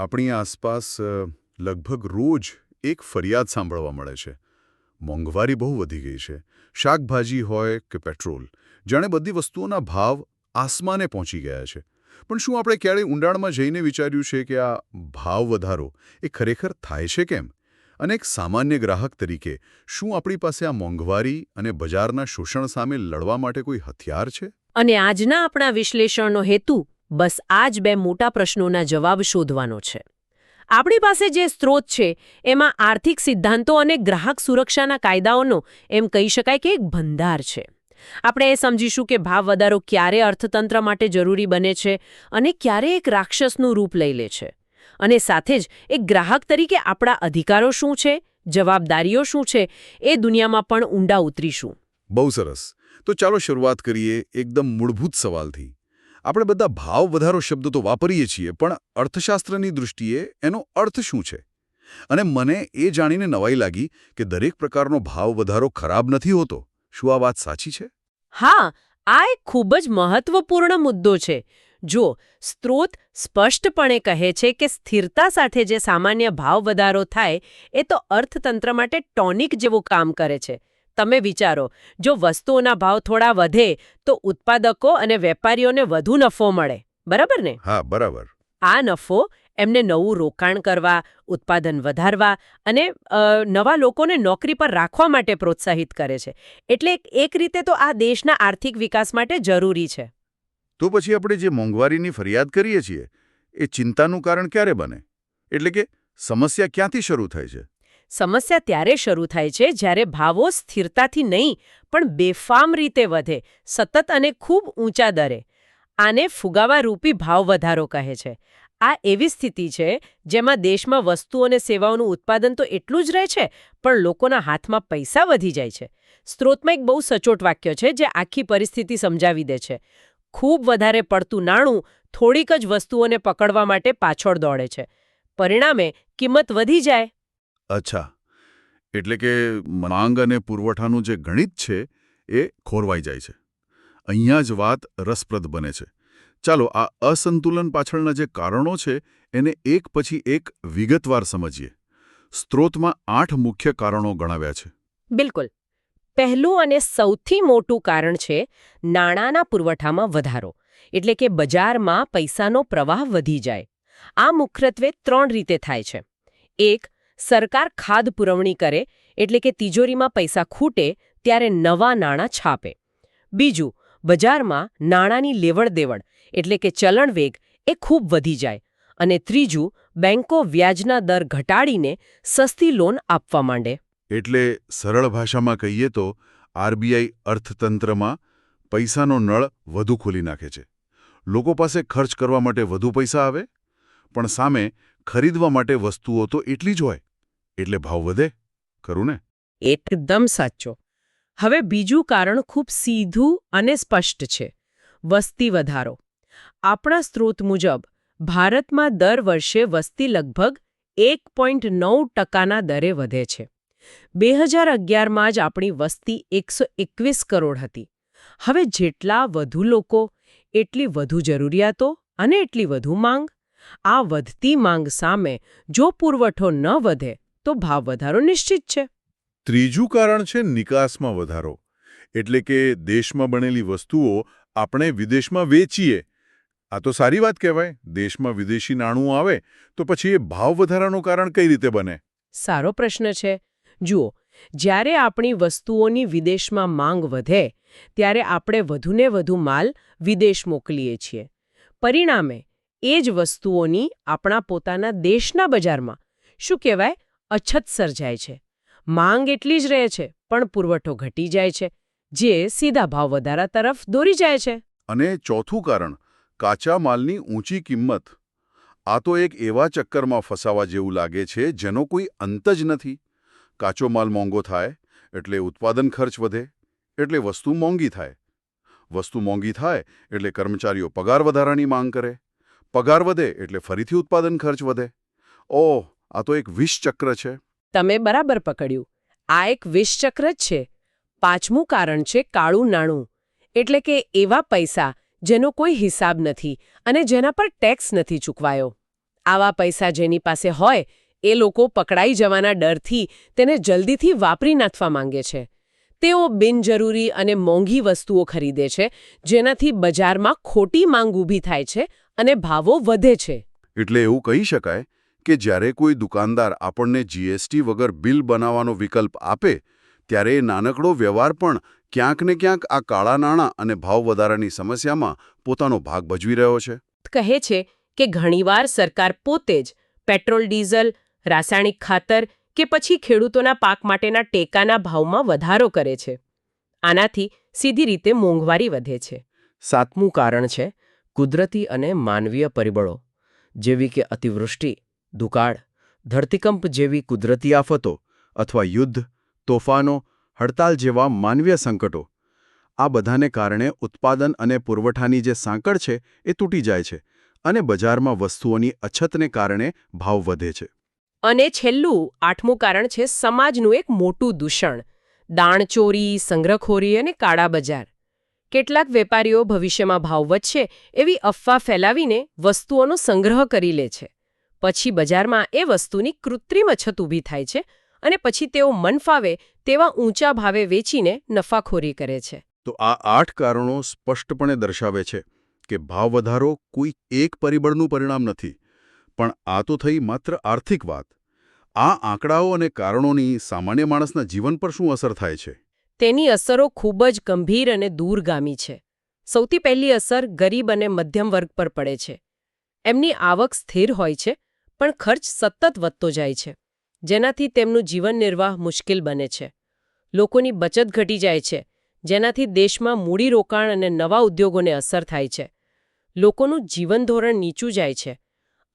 આપણી આસપાસ લગભગ રોજ એક ફરિયાદ સાંભળવા મળે છે. મોંઘવારી બહુ વધી ગઈ છે. શાકભાજી હોય કે પેટ્રોલ, જાણે બધી વસ્તુઓના ભાવ આસમાને પહોંચી ગયા છે. પણ શું આપણે ક્યારેય ઊંડાણમાં જઈને વિચાર્યું છે કે આ ભાવ વધારો એ ખરેખર થાય છે કેમ? અને એક સામાન્ય ગ્રાહક તરીકે, શું આપણી પાસે આ મોંઘવારી અને બજારના શોષણ સામે લડવા માટે કોઈ હથિયાર છે? અને આજના આપણા વિશ્લેષણનો હેતુ બસ આ જ બે મોટા પ્રશ્નોના જવાબ શોધવાનો છે. આપણી પાસે જે સ્ત્રોત છે, એમાં આર્થિક સિદ્ધાંતો અને ગ્રાહક સુરક્ષાના કાયદાઓનો, એમ કહી શકાય કે એક ભંડાર છે. આપણે એ સમજીશું કે ભાવ વધારો ક્યારે અર્થતંત્ર માટે જરૂરી બને છે અને ક્યારે એક રાક્ષસનું રૂપ લઈ લે છે. અને સાથે જ એક ગ્રાહક તરીકે આપણા અધિકારો શું છે, જવાબદારીઓ શું છે, એ દુનિયામાં પણ ઊંડા ઉતરીશું. બહુ સરસ. તો ચાલો શરૂઆત કરીએ એકદમ મૂળભૂત સવાલથી. આપણે બધા ભાવ વધારો શબ્દ તો વાપરીએ છીએ, પણ અર્થશાસ્ત્રની દૃષ્ટિએ એનો અર્થ શું છે? અને મને એ જાણીને નવાઈ લાગી કે દરેક પ્રકારનો ભાવ વધારો ખરાબ નથી હોતો. શું આ વાત સાચી છે? હા, આ એક ખૂબ જ મહત્વપૂર્ણ મુદ્દો છે. જો સ્ત્રોત સ્પષ્ટપણે કહે છે કે સ્થિરતા સાથે જે સામાન્ય ભાવ વધારો થાય, એ તો અર્થતંત્ર માટે ટોનિક જેવું કામ કરે છે. તમે વિચારો જો વસ્તુઓના ભાવ થોડા વધે તો ઉત્પાદકો અને વેપારીઓને વધુ નફો મળે. બરાબર ને? હા બરાબર. આ નફો એમને નવું રોકાણ કરવા ઉત્પાદન વધારવા અને નવા લોકોને નોકરી પર રાખવા માટે પ્રોત્સાહિત કરે છે. એટલે એક- રીતે તો આ દેશના આર્થિક વિકાસ માટે જરૂરી છે. તો પછી આપણે જે મોંઘવારીની ફરિયાદ કરીએ છીએ એ ચિંતાનું કારણ ક્યારે બને? એટલે કે સમસ્યા ક્યાંથી શરૂ થાય છે? સમસ્યા ત્યારે શરૂ થાય છે જ્યારે ભાવો સ્થિરતાથી નહીં, પણ બેફામ રીતે વધે, સતત અને ખૂબ ઊંચા દરે. આને ફુગાવારૂપી ભાવ વધારો કહે છે. આ એવી સ્થિતિ છે જેમાં દેશમાં વસ્તુઓ અને સેવાઓનું ઉત્પાદન તો એટલું જ રહે છે, પણ લોકોના હાથમાં પૈસા વધી જાય છે. સ્ત્રોતમાં એક બહુ સચોટ વાક્ય છે જે આખી પરિસ્થિતિ સમજાવી દે છે. ખૂબ વધારે પડતું નાણું થોડીક જ વસ્તુઓને પકડવા માટે પાછળ દોડે છે. પરિણામે, કિંમત વધી જાય. અચ્છા. એટલે કે માંગ અને પુરવઠાનું જે ગણિત છે, એ ખોરવાઈ જાય છે. અહીંયા જ વાત રસપ્રદ બને છે. ચાલો, આ અસંતુલન પાછળના જે કારણો છે, એને એક પછી એક વિગતવાર સમજીએ. સ્ત્રોતમાં આઠ મુખ્ય કારણો ગણાવ્યા છે. બિલકુલ. પહેલું અને સૌથી મોટું કારણ છે, નાણાંના પુરવઠામાં વધારો. એટલે કે બજારમાં પૈસાનો પ્રવાહ વધી જાય. આ મુખ્યત્વે ત્રણ રીતે થાય છે. એક સરકાર ખાદ પુરવણી કરે એટલે કે તિજોરીમાં પૈસા ખૂટે ત્યારે નવા નાણાં છાપે. બીજું, બજારમાં નાણાંની લેવડ દેવડ એટલે કે ચલણ વેગ એ ખૂબ વધી જાય. અને ત્રીજું, બેંકો વ્યાજના દર ઘટાડીને સસ્તી લોન આપવા માંડે. એટલે સરળ ભાષામાં કહીએ તો આરબીઆઈ અર્થતંત્રમાં પૈસાનો નળ વધુ ખોલી નાખે છે. લોકો પાસે ખર્ચ કરવા માટે વધુ પૈસા આવે, પણ સામે ખરીદવા માટે વસ્તુઓ તો એટલી જ હોય. એટલે ભાવ વધે? ખરું ને? એકદમ સાચો. હવે બીજું કારણ ખૂબ સીધું અને સ્પષ્ટ છે. વસ્તી વધારો. આપણા સ્ત્રોત મુજબ, ભારતમાં દર વર્ષે વસ્તી લગભગ એક પોઈન્ટ નવ ટકાના દરે વધે છે. બે હજાર અગિયારમાં જ આપણી વસ્તી એકસો એકવીસ કરોડ હતી. હવે જેટલા વધુ લોકો, એટલી વધુ જરૂરિયાતો અને એટલી વધુ માંગ. આ વધતી માંગ સામે જો પુરવઠો ન વધે તો ભાવ વધારો નિશ્ચિત છે. ત્રીજું કારણ છે નિકાસમાં વધારો. એટલે કે દેશમાં બનેલી વસ્તુઓ આપણે વિદેશમાં વેચીએ. આ તો સારી વાત કહેવાય. દેશમાં વિદેશી નાણું આવે તો પછી એ ભાવ વધારાનું કારણ કઈ રીતે બને? સારો પ્રશ્ન છે. જુઓ જ્યારે આપણી વસ્તુઓની વિદેશમાં માંગ વધે ત્યારે આપણે વધુને વધુ માલ વિદેશ મોકલીએ છીએ. પરિણામે એ જ વસ્તુઓની આપણા પોતાના દેશના બજારમાં. શું કહેવાય? અછત સર્જાય છે. માંગ એટલી જ રહે છે, પણ પુરવઠો ઘટી જાય છે, જે સીધા ભાવ વધારા તરફ દોરી જાય છે. અને ચોથું કારણ, કાચા માલની ઊંચી કિંમત. આ તો એક એવા ચક્કરમાં ફસાવા જેવું લાગે છે, જેનો કોઈ અંત જ નથી. કાચો માલ મોંઘો થાય, એટલે ઉત્પાદન ખર્ચ વધે, એટલે વસ્તુ મોંઘી થાય. વસ્તુ મોંઘી થાય, એટલે કર્મચારીઓ પગાર વધારાની માંગ કરે. પગાર વધે, એટલે ફરીથી ઉત્પાદન ખર્ચ વધે. ઓહ આ તો એક વિષચક્ર છે. તમે બરાબર પકડ્યું. આ એક વિષચક્ર જ છે. પાંચમું કારણ છે કાળું નાણું. એટલે કે એવા પૈસા જેનો કોઈ હિસાબ નથી અને જેના પર ટેક્સ નથી ચૂકવાયો. આવા પૈસા જેની પાસે હોય એ લોકો પકડાઈ જવાના ડરથી તેને જલ્દીથી વાપરી નાખવા માંગે છે. તેઓ બિનજરૂરી અને મોંઘી વસ્તુઓ ખરીદે છે જેનાથી બજારમાં ખોટી માંગ ઊભી થાય છે અને ભાવો વધે છે. એટલે એવું કહી શકાય કે જ્યારે કોઈ દુકાનદાર આપણને જીએસટી વગર બિલ બનાવવાનો વિકલ્પ આપે, ત્યારે એ નાનકડો વ્યવહાર પણ ક્યાંક ને ક્યાંક આ કાળા નાણાં અને ભાવ વધારાની સમસ્યામાં પોતાનો ભાગ ભજવી રહ્યો છે. કહે છે કે ઘણીવાર સરકાર પોતે જ પેટ્રોલ, ડીઝલ, રાસાયણિક ખાતર કે પછી ખેડૂતોના પાક માટેના ટેકાના ભાવમાં વધારો કરે છે. આનાથી સીધી રીતે મોંઘવારી વધે છે. સાતમું કારણ છે કુદરતી અને માનવીય પરિબળો, જેવી કે અતિવૃષ્ટિ દુકાળ, ધરતીકંપ જેવી કુદરતી આફતો અથવા યુદ્ધ, તોફાનો, હડતાલ જેવા માનવીય સંકટો. આ બધાને કારણે ઉત્પાદન અને પુરવઠાની જે સાંકળ છે એ તૂટી જાય છે અને બજારમાં વસ્તુઓની અછતને કારણે ભાવ વધે છે. અને છેલ્લું, આઠમું કારણ છે સમાજનું એક મોટું દૂષણ દાણચોરી સંગ્રહખોરી અને કાળા બજાર. કેટલાક વેપારીઓ ભવિષ્યમાં ભાવ વધશે એવી અફવા ફેલાવીને વસ્તુઓનો સંગ્રહ કરી લે છે. પછી બજારમાં એ વસ્તુની કૃત્રિમ અછત ઊભી થાય છે અને પછી તેઓ મનફાવે તેવા ઊંચા ભાવે વેચીને નફાખોરી કરે છે. તો આ આઠ કારણો સ્પષ્ટપણે દર્શાવે છે કે ભાવ વધારો કોઈ એક પરિબળનું પરિણામ નથી. પણ આ તો થઈ માત્ર આર્થિક વાત. આ આંકડાઓ અને કારણોની સામાન્ય માણસના જીવન પર શું અસર થાય છે? તેની અસરો ખૂબ જ ગંભીર અને દૂરગામી છે. સૌથી પહેલી અસર ગરીબ અને મધ્યમ વર્ગ પર પડે છે. એમની આવક સ્થિર હોય છે પણ ખર્ચ સતત વધતો જાય છે. જેનાથી તેમનું જીવન નિર્વાહ મુશ્કેલ બને છે. લોકોની બચત ઘટી જાય છે, જેનાથી દેશમાં મૂડીરોકાણ અને નવા ઉદ્યોગોને અસર થાય છે. લોકોનું જીવન ધોરણ નીચું જાય છે.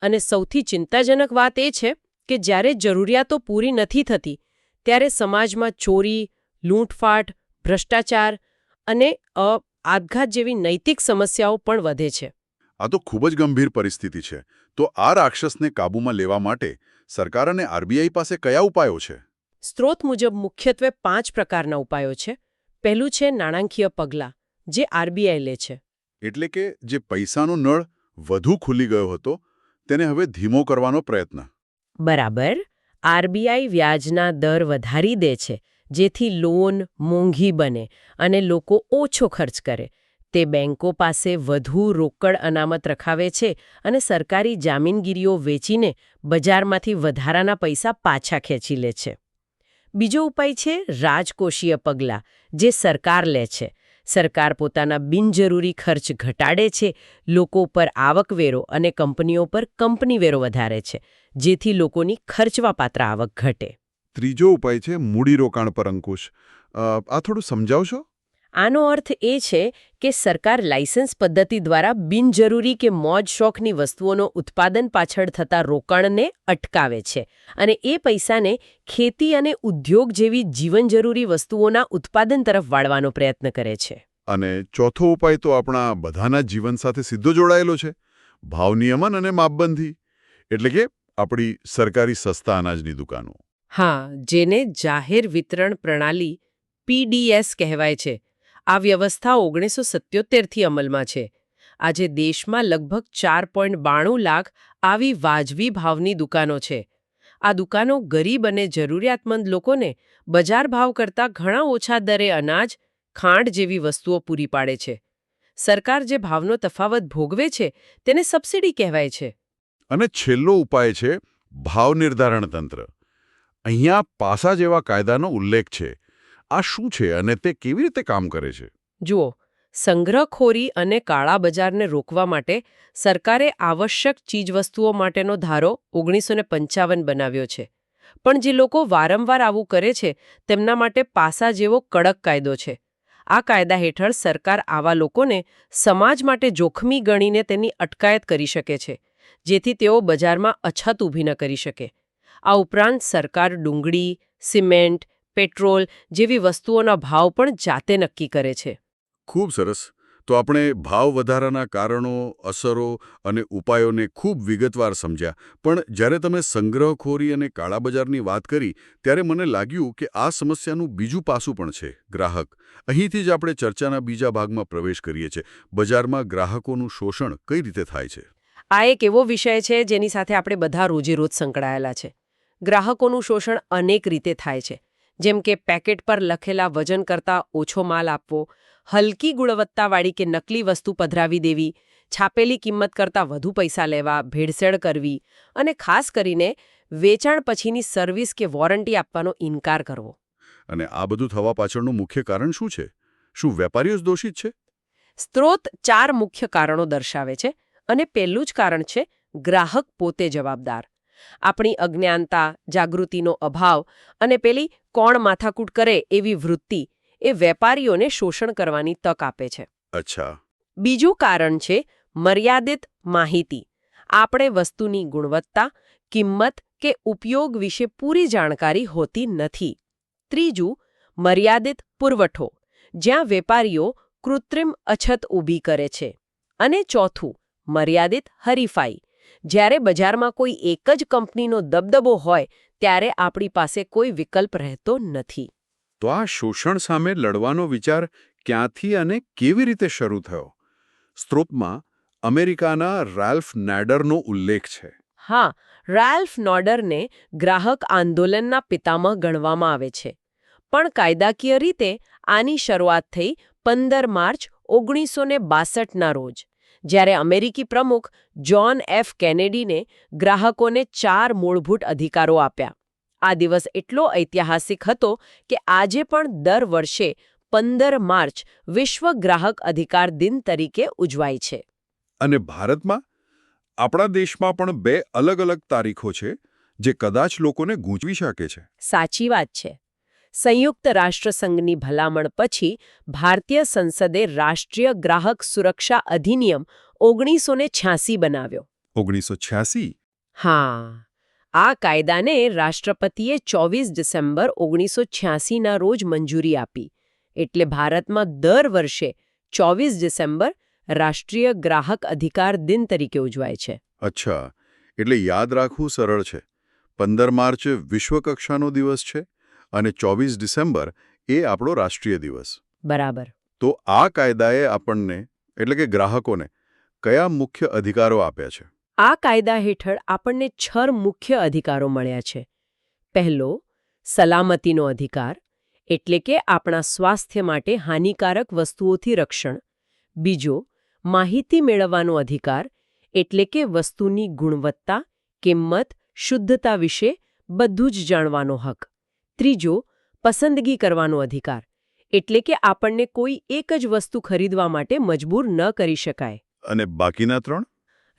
અને સૌથી ચિંતાજનક વાત એ છે કે જ્યારે જરૂરિયાતો પૂરી નથી થતી, ત્યારે સમાજમાં ચોરી, લૂંટફાટ, ભ્રષ્ટાચાર અને આપઘાત જેવી નૈતિક સમસ્યાઓ પણ વધે છે. આ તો ખૂબ જ ગંભીર પરિસ્થિતિ છે. તો આ રાક્ષસને કાબૂમાં લેવા માટે સરકાર અને આરબીઆઈ પાસે કયા ઉપાયો છે? સ્ત્રોત મુજબ મુખ્યત્વે પાંચ પ્રકારના ઉપાયો છે. પહેલું છે નાણાંકીય પગલાં જે આરબીઆઈ લે છે. એટલે કે જે પૈસાનો નળ વધુ ખુલી ગયો હતો તેને હવે ધીમો કરવાનો પ્રયત્ન. બરાબર. આરબીઆઈ વ્યાજના દર વધારી દે છે જેથી લોન મોંઘી બને અને લોકો ઓછો ખર્ચ કરે. તે બેંકો પાસે વધુ રોકડ અનામત રખાવે છે અને સરકારી જામીનગીરીઓ વેચીને બજારમાંથી વધારાના પૈસા પાછા ખેંચી લે છે. બીજો ઉપાય છે રાજકોષીય પગલાં, જે સરકાર લે છે. સરકાર પોતાના બિનજરૂરી ખર્ચ ઘટાડે છે, લોકો પર આવકવેરો અને કંપનીઓ પર કંપની વેરો વધારે છે, જેથી લોકોની ખર્ચવાપાત્ર આવક ઘટે. ત્રીજો ઉપાય છે મૂડીરોકાણ પર અંકુશ. આ થોડું સમજાવશો? આનો અર્થ એ છે કે સરકાર લાયસન્સ પદ્ધતિ દ્વારા બિનજરૂરી કે મોજ શોખની વસ્તુઓનો ઉત્પાદન પાછળ થતા રોકાણને અટકાવે છે અને એ પૈસાને ખેતી અને ઉદ્યોગ જેવી જીવનજરૂરી વસ્તુઓના ઉત્પાદન તરફ વાળવાનો પ્રયત્ન કરે છે. અને ચોથો ઉપાય તો આપણા બધાના જીવન સાથે સીધો જોડાયેલો છે ભાવ નિયમન અને માપબંધી એટલે કે આપણી સરકારી સસ્તા અનાજની દુકાનો. હા જેને જાહેર વિતરણ પ્રણાલી પીડીએસ કહેવાય છે. આ વ્યવસ્થા ઓગણીસો સત્યોતેરથી અમલમાં છે. આજે દેશમાં લગભગ ચાર પોઈન્ટ બાણું લાખ આવી વાજબી ભાવની દુકાનો છે. આ દુકાનો ગરીબ અને જરૂરિયાતમંદ લોકોને બજાર ભાવ કરતાં ઘણા ઓછા દરે અનાજ, ખાંડ જેવી વસ્તુઓ પૂરી પાડે છે. સરકાર જે ભાવનો તફાવત ભોગવે છે, તેને સબસિડી કહેવાય છે. અને છેલ્લો ઉપાય છે, ભાવ નિર્ધારણ તંત્ર. અહીંયા પાસા જેવા કાયદાનો ઉલ્લેખ છે. આ શું છે અને તે કેવી રીતે કામ કરે છે? જુઓ, સંગ્રહખોરી અને કાળા બજારને રોકવા માટે સરકારે આવશ્યક ચીજવસ્તુઓ માટેનો ધારો ઓગણીસો બનાવ્યો છે. પણ જે લોકો વારંવાર આવું કરે છે, તેમના માટે પાસા જેવો કડક કાયદો છે. આ કાયદા હેઠળ સરકાર આવા લોકોને સમાજ માટે જોખમી ગણીને તેની અટકાયત કરી શકે છે, જેથી તેઓ બજારમાં અછત ઊભી ન કરી શકે. આ ઉપરાંત સરકાર ડુંગળી, સિમેન્ટ પેટ્રોલ જેવી વસ્તુઓના ભાવ પણ જાતે નક્કી કરે છે. ખૂબ સરસ. તો આપણે ભાવ વધારાના કારણો અસરો અને ઉપાયોને ખૂબ વિગતવાર સમજ્યા. પણ જ્યારે તમે સંગ્રહખોરી અને કાળાબજારની વાત કરી ત્યારે મને લાગ્યું કે આ સમસ્યાનું બીજું પાસું પણ છે ગ્રાહક. અહીંથી જ આપણે ચર્ચાના બીજા ભાગમાં પ્રવેશ કરીએ છીએ. બજારમાં ગ્રાહકોનું શોષણ કઈ રીતે થાય છે? આ એક એવો વિષય છે જેની સાથે આપણે બધા રોજેરોજ સંકળાયેલા છે. ગ્રાહકોનું શોષણ અનેક રીતે થાય છે. જેમ કે પેકેટ પર લખેલા વજન કરતાં ઓછો માલ આપવો હલકી ગુણવત્તાવાળી કે નકલી વસ્તુ પધરાવી દેવી છાપેલી કિંમત કરતાં વધુ પૈસા લેવા ભેળસેળ કરવી અને ખાસ કરીને વેચાણ પછીની સર્વિસ કે વોરંટી આપવાનો ઇનકાર કરવો. અને આ બધું થવા પાછળનું મુખ્ય કારણ શું છે? શું વેપારીઓ જ દોષિત છે? સ્ત્રોત ચાર મુખ્ય કારણો દર્શાવે છે અને પહેલું જ કારણ છે ગ્રાહક પોતે જવાબદાર. આપણી અજ્ઞાનતા જાગૃતિનો અભાવ અને પેલી કોણ માથાકૂટ કરે એવી વૃત્તિ એ વેપારીઓને શોષણ કરવાની તક આપે છે. અચ્છા. બીજું કારણ છે મર્યાદિત માહિતી. આપણે વસ્તુની ગુણવત્તા કિંમત કે ઉપયોગ વિશે પૂરી જાણકારી હોતી નથી. ત્રીજું મર્યાદિત પુરવઠો જ્યાં વેપારીઓ કૃત્રિમ અછત ઊભી કરે છે. અને ચોથું મર્યાદિત હરીફાઈ જ્યારે બજારમાં કોઈ એક જ કંપનીનો દબદબો હોય ત્યારે આપણી પાસે કોઈ વિકલ્પ રહેતો નથી. તો આ શોષણ સામે લડવાનો વિચાર ક્યાંથી અને કેવી રીતે શરૂ થયો? સ્ત્રોતમાં અમેરિકાના રાલ્ફ નેડરનો ઉલ્લેખ છે. હા રાલ્ફ નોડરને ગ્રાહક આંદોલનના પિતામહ ગણવામાં આવે છે. પણ કાયદાકીય રીતે આની શરૂઆત થઈ પંદર માર્ચ ઓગણીસો ના બાસઠના રોજ. જ્યારે અમેરિકી પ્રમુખ જ્હોન એફ કેનેડીને ગ્રાહકોને ચાર મૂળભૂત અધિકારો આપ્યા. આ દિવસ એટલો ઐતિહાસિક હતો કે આજે પણ દર વર્ષે પંદર માર્ચ વિશ્વ ગ્રાહક અધિકાર દિન તરીકે ઉજવાય છે. અને ભારતમાં? આપણા દેશમાં પણ બે અલગ અલગ તારીખો છે જે કદાચ લોકોને ગૂંચવી શકે છે. સાચી વાત છે. સંયુક્ત રાષ્ટ્રસંઘની ભલામણ પછી ભારતીય સંસદે રાષ્ટ્રીય ગ્રાહક સુરક્ષા અધિનિયમ ઓગણીસો છ્યાસી બનાવ્યો. ઓગણીસો હા. આ કાયદાને રાષ્ટ્રપતિએ ચોવીસ ડિસેમ્બર ઓગણીસો છ્યાસીના રોજ મંજૂરી આપી. એટલે ભારતમાં દર વર્ષે ચોવીસ ડિસેમ્બર રાષ્ટ્રીય ગ્રાહક અધિકાર દિન તરીકે ઉજવાય છે. અચ્છા. એટલે યાદ રાખવું સરળ છે. પંદર માર્ચ વિશ્વકક્ષાનો દિવસ છે? અને ચોવીસ ડિસેમ્બર એ આપણો રાષ્ટ્રીય દિવસ. બરાબર. તો આ કાયદાએ આપણને એટલે કે ગ્રાહકોને કયા મુખ્ય અધિકારો આપ્યા છે? આ કાયદા હેઠળ આપણને છ મુખ્ય અધિકારો મળ્યા છે. પહેલો સલામતીનો અધિકાર એટલે કે આપણા સ્વાસ્થ્ય માટે હાનિકારક વસ્તુઓથી રક્ષણ. બીજો માહિતી મેળવવાનો અધિકાર એટલે કે વસ્તુની ગુણવત્તા કિંમત શુદ્ધતા વિશે બધું જ જાણવાનો હક. ત્રીજો પસંદગી કરવાનો અધિકાર એટલે કે આપણને કોઈ એક જ વસ્તુ ખરીદવા માટે મજબૂર ન કરી શકાય. અને બાકીના ત્રણ?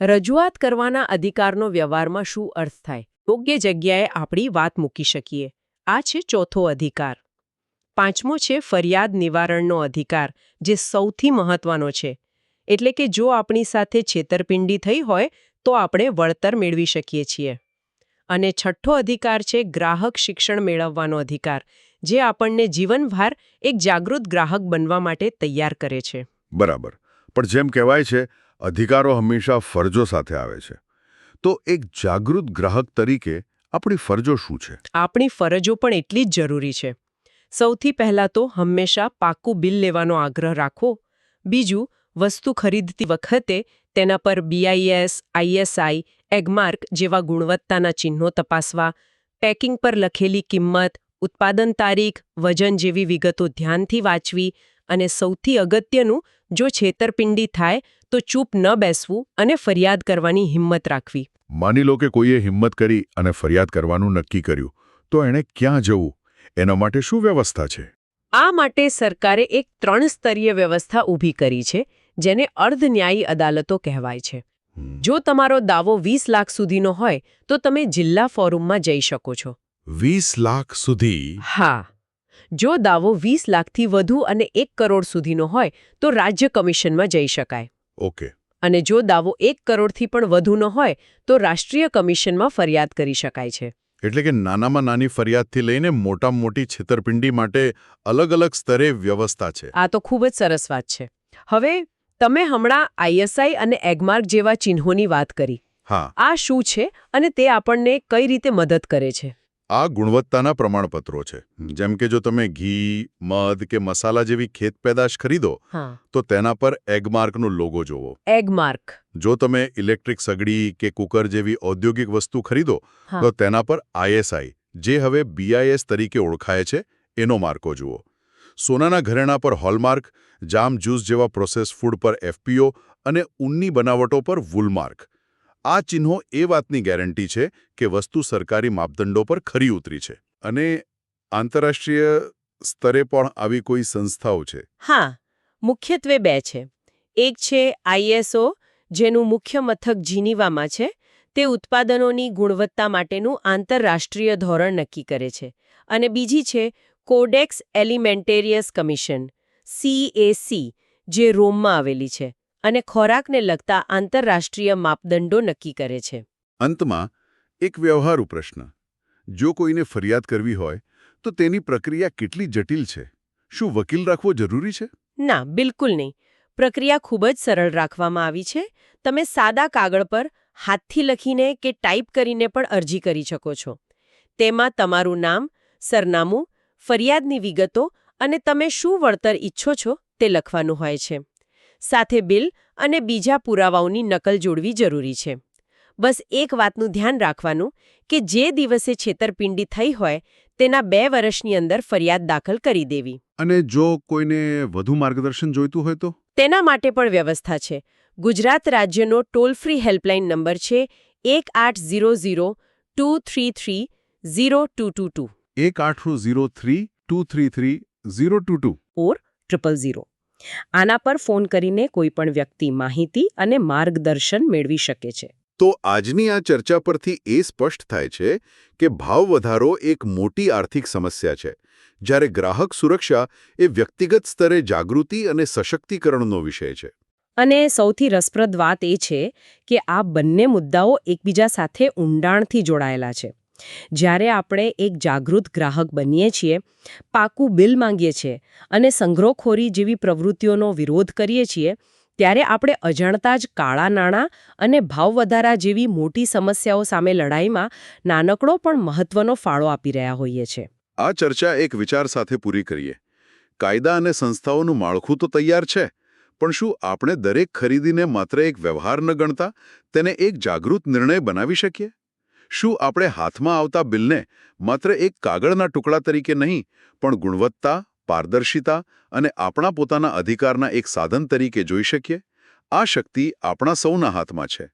રજૂઆત કરવાના અધિકારનો વ્યવહારમાં શું અર્થ થાય? યોગ્ય જગ્યાએ આપણી વાત મૂકી શકીએ. આ છે ચોથો અધિકાર. પાંચમો છે ફરિયાદ નિવારણનો અધિકાર જે સૌથી મહત્વનો છે. એટલે કે જો આપણી સાથે છેતરપિંડી થઈ હોય તો આપણે વળતર મેળવી શકીએ છીએ. અને છઠ્ઠો અધિકાર છે ગ્રાહક શિક્ષણ મેળવવાનો અધિકાર જે આપણને જીવનભર એક જાગૃત ગ્રાહક બનવા માટે તૈયાર કરે છે. બરાબર. પણ જેમ કહેવાય છે અધિકારો હંમેશા ફરજો સાથે આવે છે. તો એક જાગૃત ગ્રાહક તરીકે આપણી ફરજો શું છે? આપણી ફરજો પણ એટલી જ જરૂરી છે. સૌથી પહેલાં તો હંમેશા પાક્કું બિલ લેવાનો આગ્રહ રાખો બીજું વસ્તુ ખરીદતી વખતે તેના પર બીઆઈએસ આઈએસઆઈ એગમાર્ક જેવા ગુણવત્તાના ચિહ્નો તપાસવા પેકિંગ પર લખેલી કિંમત ઉત્પાદન તારીખ વજન જેવી વિગતો ધ્યાનથી વાંચવી અને સૌથી અગત્યનું જો છેતરપિંડી થાય તો ચૂપ ન બેસવું અને ફરિયાદ કરવાની હિંમત રાખવી. માની લો કે કોઈએ હિંમત કરી અને ફરિયાદ કરવાનું નક્કી કર્યું તો એણે ક્યાં જવું? એના માટે શું વ્યવસ્થા છે? આ માટે સરકારે એક ત્રણ સ્તરીય વ્યવસ્થા ઊભી કરી છે જેને અર્ધન્યાયી અદાલતો કહેવાય છે. જો તમારો દાવો વીસ લાખ સુધીનો હોય તો તમે જિલ્લા ફોરમમાં જઈ શકો છો. વીસ લાખ સુધી? હા. જો દાવો વીસ લાખથી વધુ અને એક કરોડ સુધીનો હોય તો રાજ્ય કમિશનમાં જઈ શકાય. ઓકે. અને જો દાવો એક કરોડથી પણ વધુનો હોય તો રાષ્ટ્રીય કમિશનમાં ફરિયાદ કરી શકાય છે. એટલે કે નાનામાં નાની ફરિયાદથી લઈને મોટામાં મોટી છેતરપિંડી માટે અલગ અલગ સ્તરે વ્યવસ્થા છે. આ તો ખૂબ જ સરસ વાત છે. હવે તમે હમણાં આઈએસઆઈ અને એગમાર્ક જેવા ચિહ્નોની વાત કરી. હા. આ શું છે અને તે આપણને કઈ રીતે મદદ કરે છે? આ ગુણવત્તાના પ્રમાણપત્રો છે. જેમ કે જો તમે ઘી મધ કે મસાલા જેવી ખેત પેદાશ ખરીદો તો તેના પર એગમાર્કનો લોગો જોવો. એગમાર્ક જો તમે ઇલેક્ટ્રિક સગડી કે કુકર જેવી ઔદ્યોગિક વસ્તુ ખરીદો તો તેના પર આઈએસઆઈ જે હવે બીઆઈએસ તરીકે ઓળખાય છે એનો માર્કો જુઓ. સોનાના ઘરેણા પર હોલમાર્ક, જામ જ્યુસ જેવા પ્રોસેસ ફૂડ પર એફપીઓ અને ઊનની બનાવટો પર વુલમાર્ક. આ ચિહ્નો એ વાતની ગેરંટી છે કે વસ્તુ સરકારી માપદંડો પર ખરી ઉતરી છે. અને આંતરરાષ્ટ્રીય સ્તરે પણ આવી કોઈ સંસ્થાઓ છે. હા, મુખ્યત્વે બે છે. એક છે આઈએસઓ જેનું મુખ્ય મથક જીનીવામાં છે. તે ઉત્પાદનોની ગુણવત્તા માટેનું આંતરરાષ્ટ્રીય ધોરણ નક્કી કરે છે. અને બીજી છે કોડેક્સ એલિમેન્ટેરિયસ કમિશન સીએસી જે રોમમાં આવેલી છે અને ખોરાકને લગતા આંતરરાષ્ટ્રીય માપદંડો નક્કી કરે છે. અંતમાં એક વ્યવહારુ પ્રશ્ન. જો કોઈને ફરિયાદ કરવી હોય તો તેની પ્રક્રિયા કેટલી જટિલ છે? શું વકીલ રાખવો જરૂરી છે? ના બિલકુલ નહીં. પ્રક્રિયા ખૂબ જ સરળ રાખવામાં આવી છે. તમે સાદા કાગળ પર હાથથી લખીને કે ટાઈપ કરીને પણ અરજી કરી શકો છો. તેમાં તમારું નામ સરનામું ફરિયાદની વિગતો અને તમે શું વળતર ઈચ્છો છો તે લખવાનું હોય છે. સાથે બિલ અને બીજા પુરાવાઓની નકલ જોડવી જરૂરી છે. બસ એક વાતનું ધ્યાન રાખવાનું કે જે દિવસે છેતરપિંડી થઈ હોય તેના બે વર્ષની અંદર ફરિયાદ દાખલ કરી દેવી. અને જો કોઈને વધુ માર્ગદર્શન જોઈતું હોય તો? તેના માટે પણ વ્યવસ્થા છે. ગુજરાત રાજ્યનો ટોલ ફ્રી હેલ્પલાઇન નંબર છે એક આઠ zero zero two three three zero two two two. એક આઠ zero three two three three zero two two. Or triple zero આના પર ફોન કરીને કોઈ પણ વ્યક્તિ માહિતી અને માર્ગદર્શન મેળવી શકે છે. તો આજની આ ચર્ચા પરથી એ સ્પષ્ટ થાય છે કે ભાવ વધારો એક મોટી આર્થિક સમસ્યા છે. જ્યારે ગ્રાહક સુરક્ષા એ વ્યક્તિગત સ્તરે જાગૃતિ અને સશક્તિકરણનો વિષય છે. અને સૌથી રસપ્રદ વાત એ છે કે આ બંને મુદ્દાઓ એકબીજા સાથે ઊંડાણથી જોડાયેલા છે. જ્યારે આપણે એક જાગૃત ગ્રાહક બનીએ છીએ, પાકું બિલ માંગીએ છીએ અને સંગ્રહખોરી જેવી પ્રવૃત્તિઓનો વિરોધ કરીએ છીએ, ત્યારે આપણે અજાણતા જ કાળા નાણાં અને ભાવ વધારા જેવી મોટી સમસ્યાઓ સામે લડાઈમાં નાનકડો પણ મહત્વનો ફાળો આપી રહ્યા હોઈએ છીએ. આ ચર્ચા એક વિચાર સાથે પૂરી કરીએ. કાયદા અને સંસ્થાઓનું માળખું તો તૈયાર છે, પણ શું આપણે દરેક ખરીદીને માત્ર એક વ્યવહાર ન ગણતા તેને એક જાગૃત નિર્ણય બનાવી શકીએ? શું આપણે હાથમાં આવતા બિલને માત્ર એક કાગળના ટુકડા તરીકે નહીં, પણ ગુણવત્તા, પારદર્શિતા અને આપણા પોતાના અધિકારના એક સાધન તરીકે જોઈ શકીએ? આ શક્તિ આપણા સૌના હાથમાં છે.